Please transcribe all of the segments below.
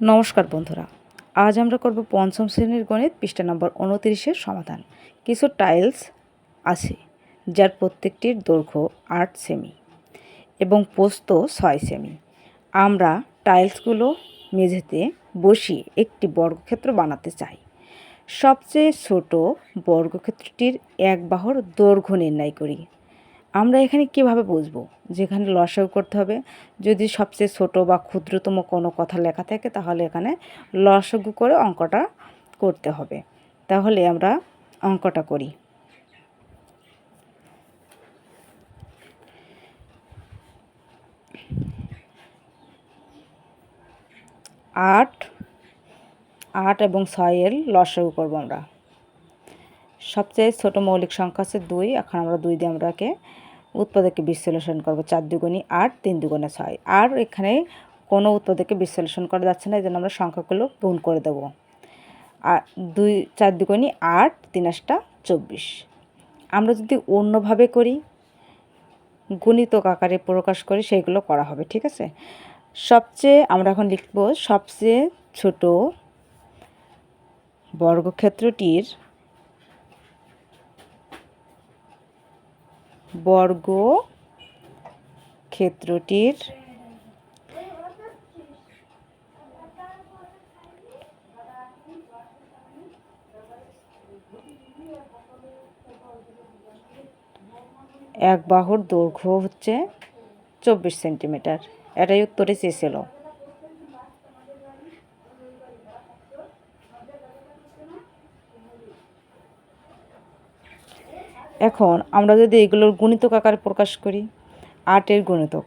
নমস্কার বন্ধুরা। আজ আমরা করব পঞ্চম শ্রেণির গণিত পৃষ্ঠা নম্বর উনতিরিশের সমাধান। কিছু টাইলস আছে, যার প্রত্যেকটির দৈর্ঘ্য আট সেমি এবং পোস্ত ছয় সেমি আমরা টাইলসগুলো মেঝেতে বসিয়ে একটি বর্গক্ষেত্র বানাতে চাই। সবচেয়ে ছোট বর্গক্ষেত্রটির এক বাহুর দৈর্ঘ্য নির্ণয় করি। আমরা এখানে কীভাবে বুঝব? যেখানে লসাগু করতে হবে। যদি সবচেয়ে ছোট বা ক্ষুদ্রতম কোনো কথা লেখা থাকে, তাহলে এখানে লসাগু করে অঙ্কটা করতে হবে। তাহলে আমরা অঙ্কটা করি। আট আট এবং ছয়ের লসাগু করব আমরা। সবচেয়ে ছোট মৌলিক সংখ্যা আছে দুই। এখন আমরা দুই দিয়ে আমরাকে উৎপাদককে বিশ্লেষণ করব। চার দুগুণী আট, তিন দুগুণে ছয়। আর এখানে কোনো উৎপাদককে বিশ্লেষণ করা যাচ্ছে না, এই জন্য আমরা সংখ্যাগুলো গুণ করে দেবো। আর দুই, চার দুগুণী আট, তিন আটটা চব্বিশ। আমরা যদি অন্যভাবে করি, গুণিতক আকারে প্রকাশ করি সেইগুলো করা হবে, ঠিক আছে? সবচেয়ে আমরা এখন লিখব, সবচেয়ে ছোট বর্গক্ষেত্রটির বর্গ ক্ষেত্রটির এক বাহুর দৈর্ঘ্য হচ্ছে চব্বিশ সেন্টিমিটার। এটাই উত্তরে চেয়েছিল এখন আমরা যদি এগুলোর গুণিতক আকারে প্রকাশ করি, আটের গুণিতক।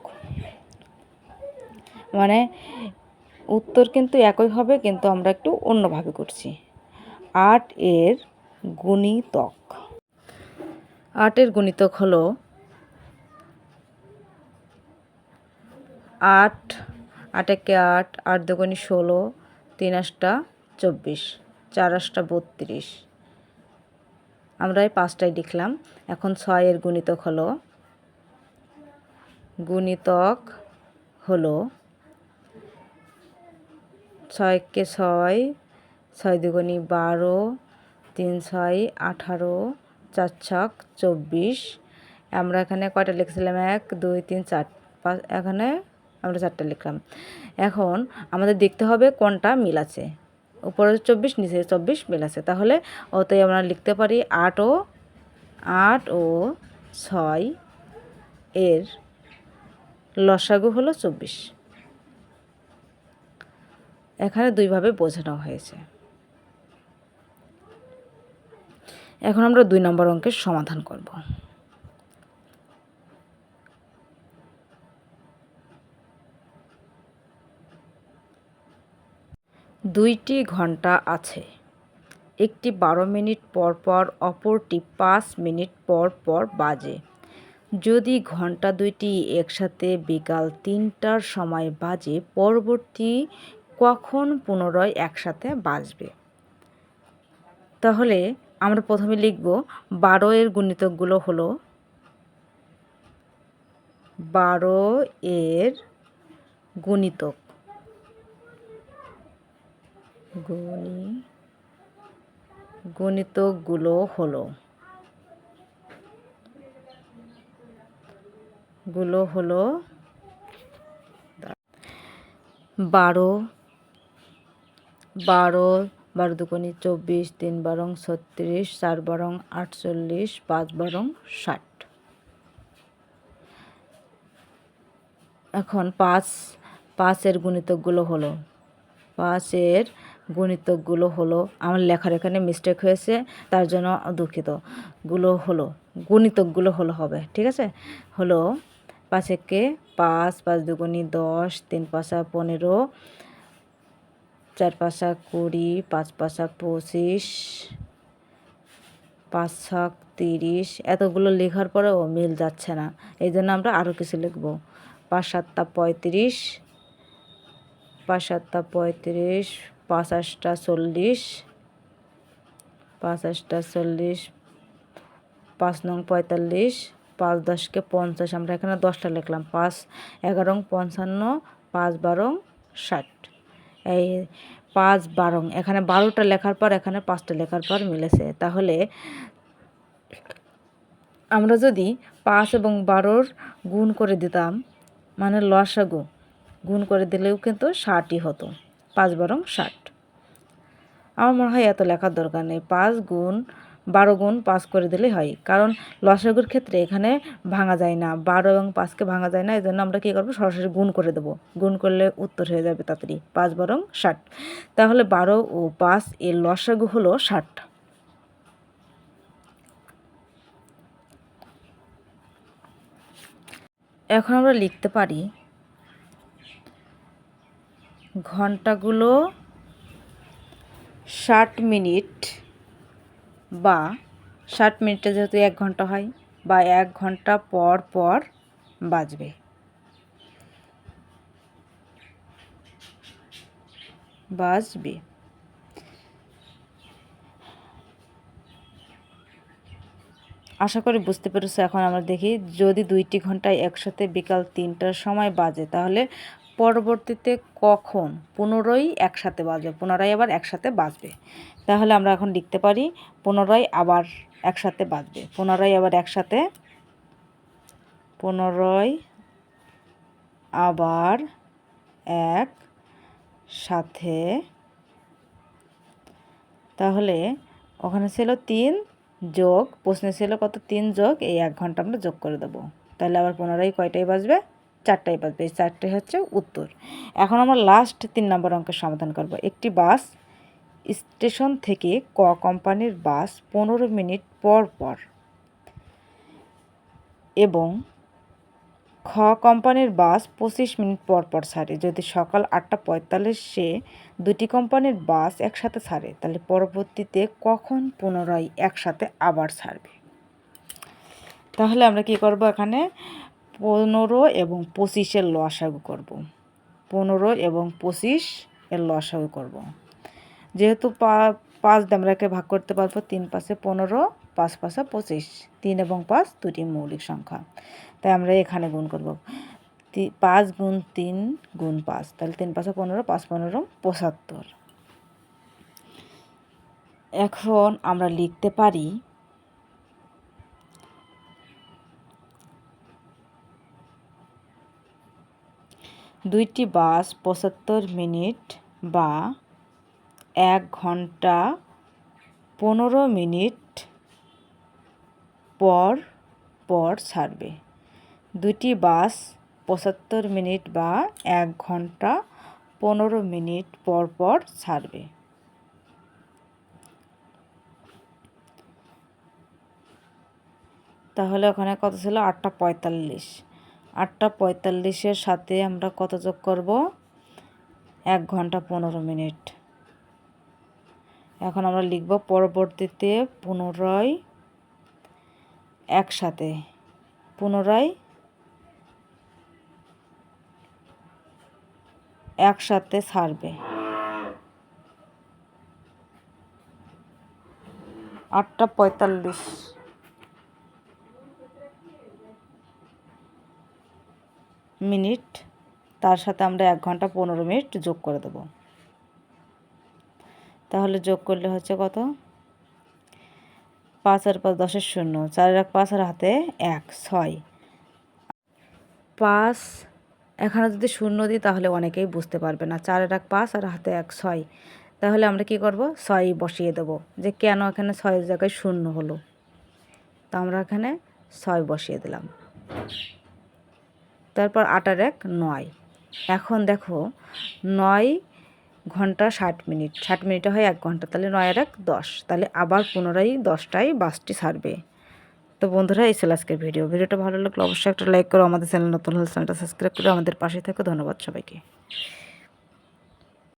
মানে উত্তর কিন্তু একই হবে, কিন্তু আমরা একটু অন্যভাবে করছি। আট এর গুণিতক। আটের গুণিতক হলো আট আট একে আট আট দুগুণি ষোলো, তিন আটটা চব্বিশ, চার আটটা বত্রিশ। আমরা এই পাঁচটাই লিখলাম। এখন ছয়ের গুণিতক হলো গুণিতক হলো ছয়কে ছয় ছয় দুগুণি বারো, তিন ছয় আঠারো, চার ছক চব্বিশ। আমরা এখানে কয়টা লিখছিলাম? এক, দুই, তিন, চার। পাঁচ এখানে আমরা চারটা লিখলাম। এখন আমাদের দেখতে হবে কোনটা মিল আছে। উপরে চব্বিশ, নিচে চব্বিশ মিল আছে। তাহলে ওতেই আমরা লিখতে পারি আট ও আট ও ছয় এর লসাগু হলো চব্বিশ। এখানে দুইভাবে বোঝানো হয়েছে। এখন আমরা দুই নম্বর অঙ্কের সমাধান করব। দুইটি ঘণ্টা আছে। একটি বারো মিনিট পর পর, অপরটি পাঁচ মিনিট পর পর বাজে। যদি ঘণ্টা দুইটি একসাথে বিকাল তিনটার সময় বাজে, পরবর্তী কখন পুনরায় একসাথে বাজবে? তাহলে আমরা প্রথমে লিখব, বারো এর গুণিতকগুলো হলো বারো এর গুণিতক। গণি, গণিতকগুলো হলো। গুলো হলো বারো বারো বারো দুগুণি চব্বিশ, তিন বারং ছত্রিশ, চার বারং আটচল্লিশ, পাঁচ বারং ষাট। এখন পাঁচ, পাঁচের গুণিতকগুলো হলো। পাঁচের গণিতকগুলো হলো, আমার লেখার এখানে মিস্টেক হয়েছে, তার জন্য দুঃখিত। গুলো হলো গণিতকগুলো হলো হবে, ঠিক আছে? হলো পাঁচ একে পাঁচ পাঁচ দুগুণি দশ, তিন পাঁচা পনেরো, চার পাঁচা কুড়ি, পাঁচ পাঁচা পঁচিশ, পাঁচ ছক তিরিশ, এতগুলো লেখার পরেও মিল যাচ্ছে না। এই জন্য আমরা আরও কিছু লিখব। পাঁচ সাতটা পঁয়ত্রিশ, পাঁচ সাতটা পঁয়ত্রিশ পাঁচ আটটা চল্লিশ পাঁচ আটটা চল্লিশ, পাঁচ নং পঁয়তাল্লিশ, পাঁচ দশকে পঞ্চাশ, আমরা এখানে দশটা লিখলাম, পাঁচ এগারো পঞ্চান্ন, পাঁচ বারো ষাট। এই পাঁচ বারং এখানে বারোটা লেখার পর এখানে পাঁচটা লেখার পর মিলেছে। তাহলে আমরা যদি পাঁচ এবং বারোর গুণ করে দিতাম মানে লসাগু, গুণ করে দিলেও কিন্তু ষাটই হতো। পাঁচ বারং ষাট। আমার মনে হয় এত লেখার দরকার নেই। পাঁচ গুণ, বারো গুণ পাঁচ করে দিলেই হয়। কারণ লসাগুর ক্ষেত্রে এখানে ভাঙা যায় না। বারো এবং পাঁচকে ভাঙা যায় না। এই জন্য আমরা কী করব? সরাসরি গুণ করে দেবো। গুণ করলে উত্তর হয়ে যাবে তাড়াতাড়ি। পাঁচ বারং ষাট। তাহলে বারো ও পাঁচ এর লসাগু হলো ষাট। এখন আমরা লিখতে পারি ঘন্টাগুলো ষাট মিনিট বা ষাট মিনিটে যেহেতু এক ঘণ্টা হয় বা এক ঘণ্টা পর পর বাজবে। বাজবে। আশা করি বুঝতে পেরেছ, এখন আমরা দেখি যদি দুইটি ঘন্টায় একসাথে বিকাল তিনটার সময় বাজে, তাহলে পরবর্তীতে কখন? পুনরায় একসাথে বাজবে, পুনরায় আবার একসাথে বাজবে। তাহলে আমরা এখন লিখতে পারি, পুনরায় আবার একসাথে বাজবে, পুনরায় আবার একসাথে, পুনরায় আবার এক সাথে তাহলে ওখানে ছিল তিন যোগ, প্রশ্নে ছিল কত? তিন যোগ, এই এক ঘণ্টা আমরা যোগ করে দেবো। তাহলে আবার পুনরায় কয়টাই বাজবে? চারটাই বাজবে, এই চারটাই হচ্ছে উত্তর। এখন আমরা লাস্ট তিন নম্বর অঙ্কের সমাধান করব। একটি বাস স্টেশন থেকে ক কোম্পানির বাস পনেরো মিনিট পর পর এবং খ কোম্পানির বাস পঁচিশ মিনিট পর পর ছাড়ে। যদি সকাল আটটা পঁয়তাল্লিশে দুটি কোম্পানির বাস একসাথে ছাড়ে, তাহলে পরবর্তীতে কখন পুনরায় একসাথে আবার ছাড়বে? তাহলে আমরা কি করব এখানে? পনেরো এবং পঁচিশের লসাগু করব। পনেরো এবং পঁচিশ এর লসাগু করব। যেহেতু পাঁচ একে ভাগ করতে পারব, তিন পাশে পনেরো, পাঁচ পাশে পঁচিশ, তিন এবং পাঁচ দুটি মৌলিক সংখ্যা। তাই আমরা এখানে গুণ করব। পাঁচ গুণ তিন গুণ পাঁচ, তাহলে তিন পাঁচে পনেরো, পাঁচ পনেরো পঁচাত্তর। এখন আমরা লিখতে পারি দুইটি বাস পঁচাত্তর মিনিট বা এক ঘণ্টা পনেরো মিনিট পর পর ছাড়বে। দুটি বাস পঁচাত্তর মিনিট বা এক ঘণ্টা পনেরো মিনিট পর পর ছাড়বে। তাহলে ওখানে কত ছিল? আটটা পঁয়তাল্লিশ। আটটা পঁয়তাল্লিশের সাথে আমরা কত যোগ করব? এক ঘণ্টা পনেরো মিনিট। এখন আমরা লিখব পরবর্তীতে পুনরায় একসাথে। পুনরায় একসাথে ছাড়বে আটটা পঁয়তাল্লিশ। মিনিট, তার সাথে আমরা এক ঘণ্টা পনেরো মিনিট যোগ করে দেব। তাহলে যোগ করলে হচ্ছে কত? পাঁচ আর পাঁচ দশের শূন্য, চার এক পাঁচ আর হাতে এক, ছয়। পাঁচ, এখানে যদি শূন্য দিই তাহলে অনেকেই বুঝতে পারবে না, চার এক পাঁচ আর হাতে এক, ছয়। তাহলে আমরা কি করব? ছয় বসিয়ে দেব, যে কেন এখানে ছয়ের জায়গায় শূন্য হলো? তা আমরা এখানে ছয় বসিয়ে দিলাম। তারপর আটার এক, নয়। এখন দেখো, নয় ঘণ্টা ষাট মিনিট। ষাট মিনিটে হয় এক ঘণ্টা, তাহলে নয় আর এক, দশ। তাহলে আবার পুনরায় দশটায় বাসটি ছাড়বে তো বন্ধুরা, এই ছিল আজকের ভিডিও। ভিডিওটা ভালো লাগলে অবশ্যই একটা লাইক করো, আমাদের চ্যানেল নতুন হলে চ্যানেলটা সাবস্ক্রাইব করে আমাদের পাশে থেকে। ধন্যবাদ সবাইকে।